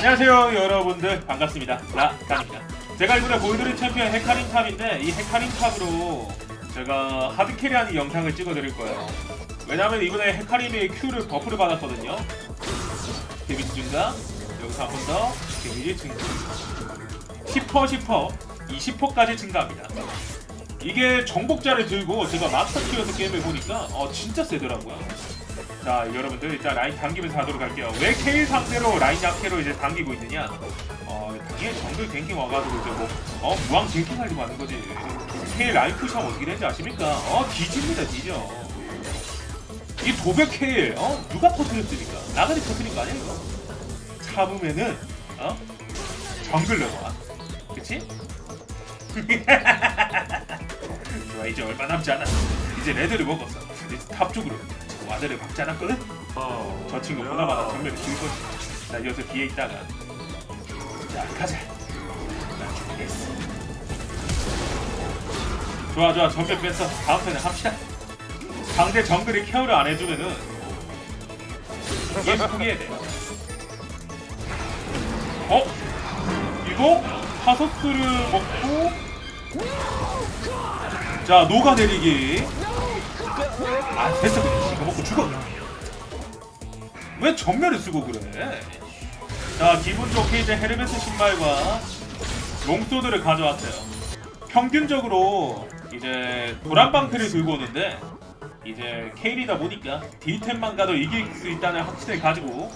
안녕하세요 여러분들. 반갑습니다. 라깡입니다. 제가 이번에 보여드린 챔피언 헤카림 탑인데 이 헤카림 탑으로 제가 하드 캐리하는 영상을 찍어드릴 거예요. 왜냐면 이번에 헤카림이 Q를 버프를 받았거든요. 데미지 증가? 여기서 한 번 더. 데미지 증가 10% 10% 20%까지 증가합니다. 이게 정복자를 들고 제가 마스터 티어에서 게임을 보니까 어 진짜 세더라고요 자 여러분들 일단 라인 당기면서 하도록 할게요. 왜 케일 상대로 라인 약해로 이제 당기고 있느냐? 어 당연히 정글 갱킹 와가지고 이제 뭐어 무왕 갱킹 하려고 하는 거지. 케일 라인 푸시하면 어떻게 되는지 아십니까? 어 뒤집니다 뒤져. 이 도벽 케일 어 누가 터뜨렸습니까? 나가리 터뜨린 거 아니야 이거? 참으면은 어? 정글러가. 그치? 좋아 이제 얼마 남지 않았어. 이제 레드를 먹었어. 이제 탑 쪽으로 와드를 박지 않았거든? 어, 저 친구 보나마나 전멸을 줄 거지 나 이어서 뒤에 있다가. 자 가자. 나 죽겠어. 좋아 좋아. 전멸 뺐어. 다음 턴에 합시다. 상대 정글이 케어를 안 해주면은 얘 포기해야 돼. 어? 이거? 파서스를 먹고? 자 녹아내리기. 아 됐어 먹고 죽어. 왜 전멸을 쓰고 그래? 자 기분 좋게 이제 헤르메스 신발과 롱소드를 가져왔어요. 평균적으로 이제 도란 방패를 들고 오는데 이제 케일이다 보니까 딜템만 가도 이길 수 있다는 확신을 가지고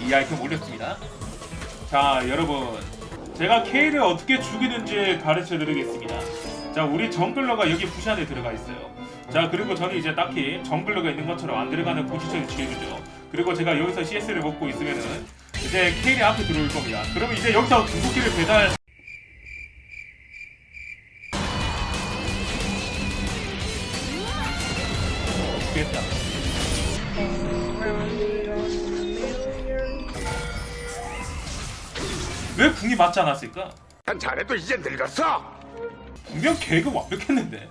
이 아이템 올렸습니다. 자 여러분. 제가 케일을 어떻게 죽이는지 가르쳐 드리겠습니다. 자 우리 정글러가 여기 부시 안에 들어가 있어요 자 그리고 저는 이제 딱히 정글러가 있는 것처럼 안 들어가는 포지션을 취해주죠 그리고 제가 여기서 CS를 먹고 있으면은 이제 케일이 앞에 들어올 겁니다 그러면 이제 여기서 궁극기를 배달 됐다 왜 궁이 맞지 않았을까? 난 잘해도 이제 늙었어. 분명 계획은 완벽했는데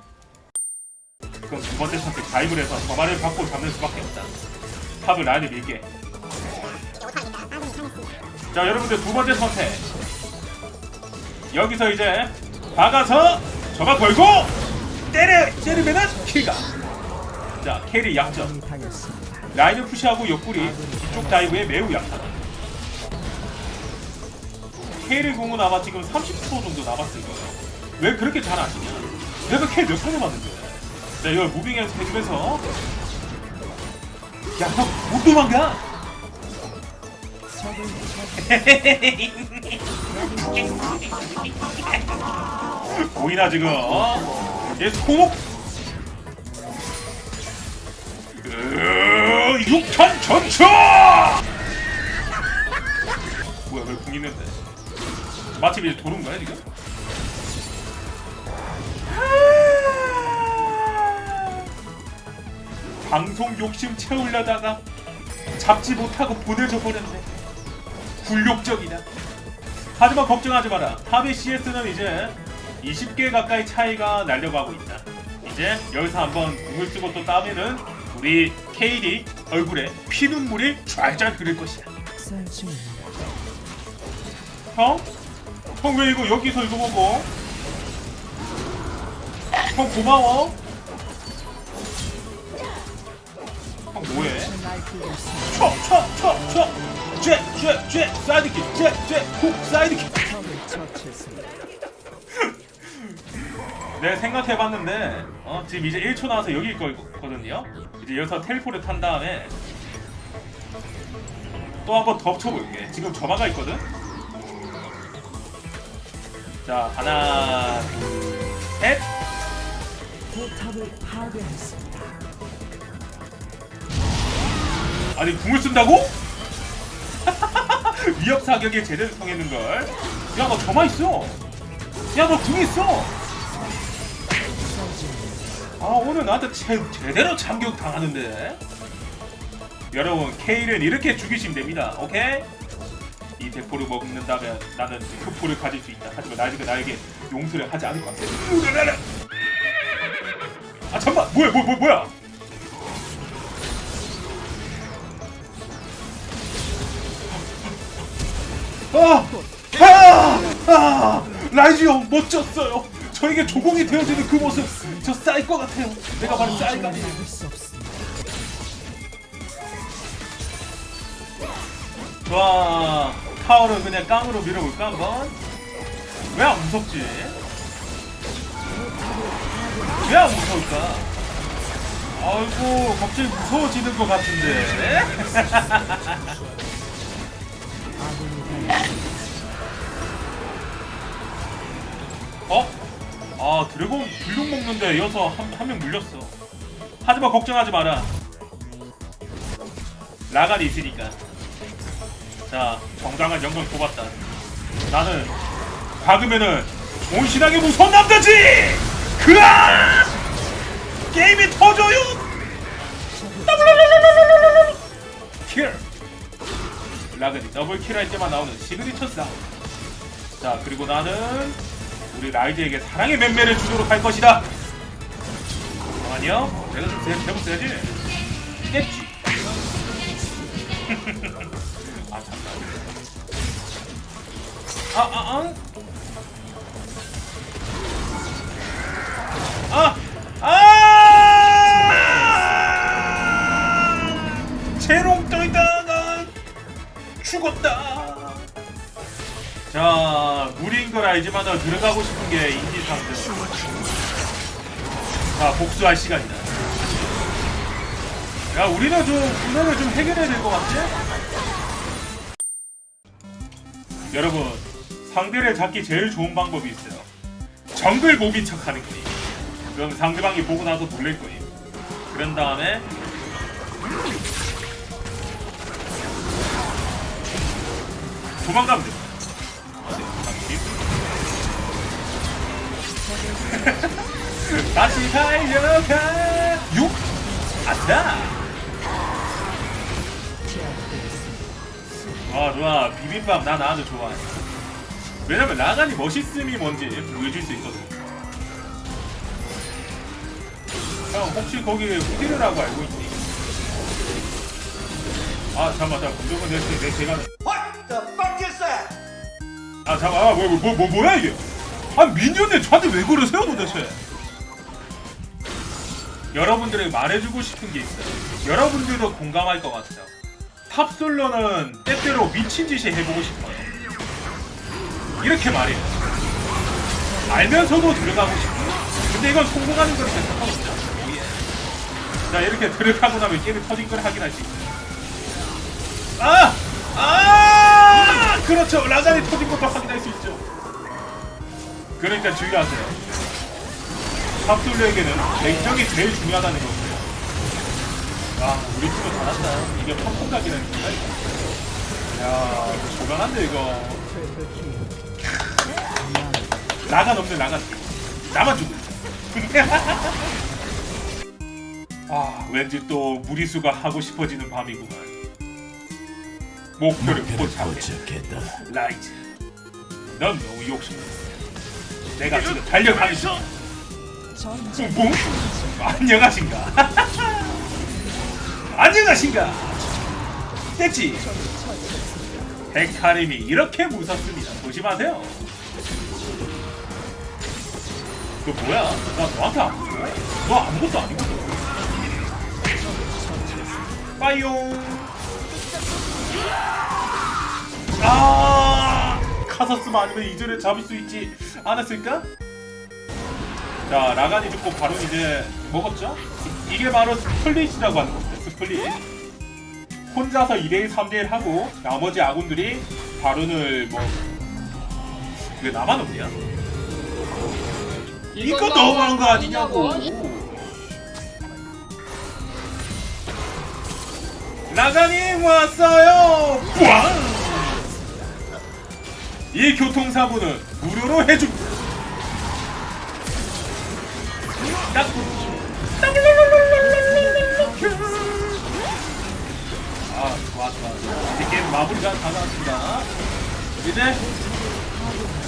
그럼 두 번째 선택 다이브를 해서 저만을 받고 잡는 수밖에 없다. 탑을 라인을 밀게. 자 여러분들 두 번째 선택. 여기서 이제 박아서 저가 걸고 때려 때리면은 킬가 자 캐리 약점. 라인을 푸시하고 옆구리 뒤쪽 다이브에 매우 약하다. 캐리 공은 아마 지금 30% 정도 남았을 거예요. 왜 그렇게 잘 아시냐? 내가 캐몇 번을 봤는데. 자, 이걸 무빙에서 해주면서. 야, 형, 못 도망가! 보이나, 지금? 어? 얘 속! 으, 육탄 전투! 뭐야, 왜궁 있는데? 마침 이제 도는 거야, 지금? 방송 욕심 채우려다가 잡지 못하고 보내줘 버렸네. 굴욕적이다. 하지만 걱정하지 마라. 탑의 CS는 이제 20개 가까이 차이가 날려가고 있다. 이제 여기서 한번 궁을 쓰고 또 따면은 우리 KD 얼굴에 피눈물이 쫙쫙 흐를 것이야. 형? 형 왜 이거 여기서 이거 먹어? 형 고마워. 형 뭐해? 쳐, 쳐, 쳐, 쳐. 쟤, 쟤, 쟤, 사이드킥, 쟤, 쟤, 훅, 사이드킥. 네 생각해봤는데 어, 지금 이제 1초 나와서 여기 있거든요. 이제 여기서 텔포를 탄 다음에 또 한번더 쳐볼게. 지금 저마가 있거든. 자 하나, 둘, 셋. 포탑을 파괴했습니다. 아니 궁을 쓴다고? 위협 사격에 제대로 통했는 걸. 야 너 저만 있어. 야 너궁 있어. 아 오늘 나한테 제, 제대로 참격 당하는데. 여러분 케일은 이렇게 죽이시면 됩니다. 오케이? 이 대포를 먹는다면 나는 흑포를 가질 수 있다. 하지만 나에게 나에게 용서를 하지 않을 것 같아. 아 잠깐 뭐야 뭐, 뭐 뭐야? 아! 아! 아! 라이즈 형 멋졌어요. 저에게 조공이 되어주는 그 모습 저쌀것 같아요. 내가 바로 수 없습니다. 좋아. 타워를 그냥 깡으로 밀어볼까 한번? 왜 안 무섭지? 왜 안 무서울까? 아이고 갑자기 무서워지는 것 같은데. 어? 아 드래곤 불룡 먹는데 이어서 한한명 물렸어. 하지만 걱정하지 마라. 라간이 있으니까. 자, 정당한 영광 뽑았다. 나는 박으면은 온신하게 무서운 남자지! 그아! 게임이 터져요! 킬! 라그니 더블 킬 할 때만 나오는 시그니처 싸움. 자, 그리고 나는 우리 라이드에게 사랑의 맴매를 주도록 할 것이다! 아니요, 내가 좀 세- 세고 써야지. 깼지. 아 잠깐. 아아 아. 자, 무리인 걸 알지만 나 들어가고 싶은 게 인지상들. 자, 복수할 시간이다. 야, 우리는 좀 분해를 좀 해결해야 될 것 같지? 여러분, 상대를 잡기 제일 좋은 방법이 있어요. 정글 몹인 척 하는 거예요. 그럼 상대방이 보고 나서 놀랄 거예요. 그런 다음에 도망가면 돼. 다시 달려가. 육. 아싸. 아 좋아 비빔밥 나 아주 좋아 왜냐면 라간이 멋있음이 뭔지 보여줄 수 있거든 형 혹시 거기 호텔이라고 알고 있니? 아 잠깐만 잠깐만 무조건 내, 내 제가 아 잠깐만 아, 뭐, 뭐, 뭐, 뭐, 뭐야 이게 아 민현님 저한테 왜 그러세요 도대체 여러분들에게 말해주고 싶은 게 있어요 여러분들도 공감할 것 같아요 탑솔러는 때때로 미친 짓이 해보고 싶어요. 이렇게 말해요. 알면서도 들어가고 싶어요. 근데 이건 성공하는 거니까 상관없죠. 자 이렇게 들어가고 나면 게임이 터진 걸 확인할 수 있어요. 아! 아! 그렇죠. 라자리 터진 것도 확인할 수 있죠. 그러니까 주의하세요. 탑솔러에게는 냉정이 제일 중요하다는 거고요. 아, 우리 팀은 잘한다. 이게 팝콘각이라는 이거? 야, 조만한데, 이거. 나간 없네, 나간. 나만 죽고. 아, 왠지 또 무리수가 하고 싶어지는 밤이구만. 목표를 포착해. 라이즈. 넌 너무 욕심냈어. 내가 지금 달려가는 중. 뭐? 안녕하신가? 안녕하신가? 됐지? 헤카림이 이렇게 무섭습니다. 조심하세요. 너 뭐야? 나 너한테 안 무서워? 너 아무것도 아니거든. 빠이용. 아, 카사스만 아니면 이즈를 잡을 수 있지 않았을까? 자 라간이 죽고 바로 이제 먹었죠? 이- 이게 바로 스플릿이라고 하는 겁니다 스플릿 혼자서 2대1 3대1 하고 나머지 아군들이 바론을 뭐 왜 나만 없냐? 이거 너무한 거 아니냐고 라간이 왔어요 뿌앙! 이 교통사고는 무료로 딱 아, 좋아, 좋아. 이제 게임 마무리가 다 나왔습니다. 이제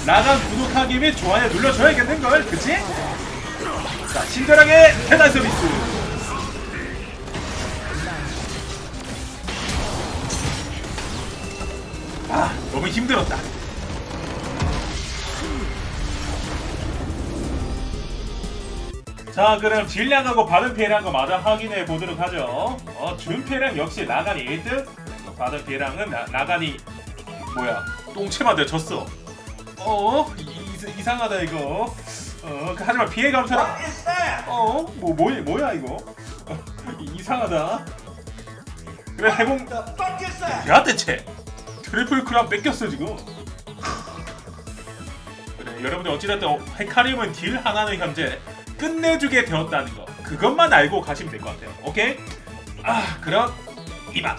라간 구독하기 및 좋아요 눌러줘야겠는걸, 그치? 자, 친절하게 배달 서비스. 아, 너무 힘들었다. 자 그럼 질량하고 받은 피해량 거 마저 확인해 보도록 하죠. 어, 준 피해량 역시 나간이 1등. 받은 피해량은 나, 나간이 뭐야 똥치마대 졌어. 어 이, 이- 이 상하다 이거. 어 그- 하지만 피해 감소는 어뭐 뭐야 뭐야 이거 어, 이상하다. 그래 해봉 야 대체 트리플 크람 뺏겼어 지금. 그래 여러분들 어찌됐든 어, 헤카림은 딜 하나는 현재 끝내주게 되었다는 거 그것만 알고 가시면 될 것 같아요. 오케이? 아 그럼 이만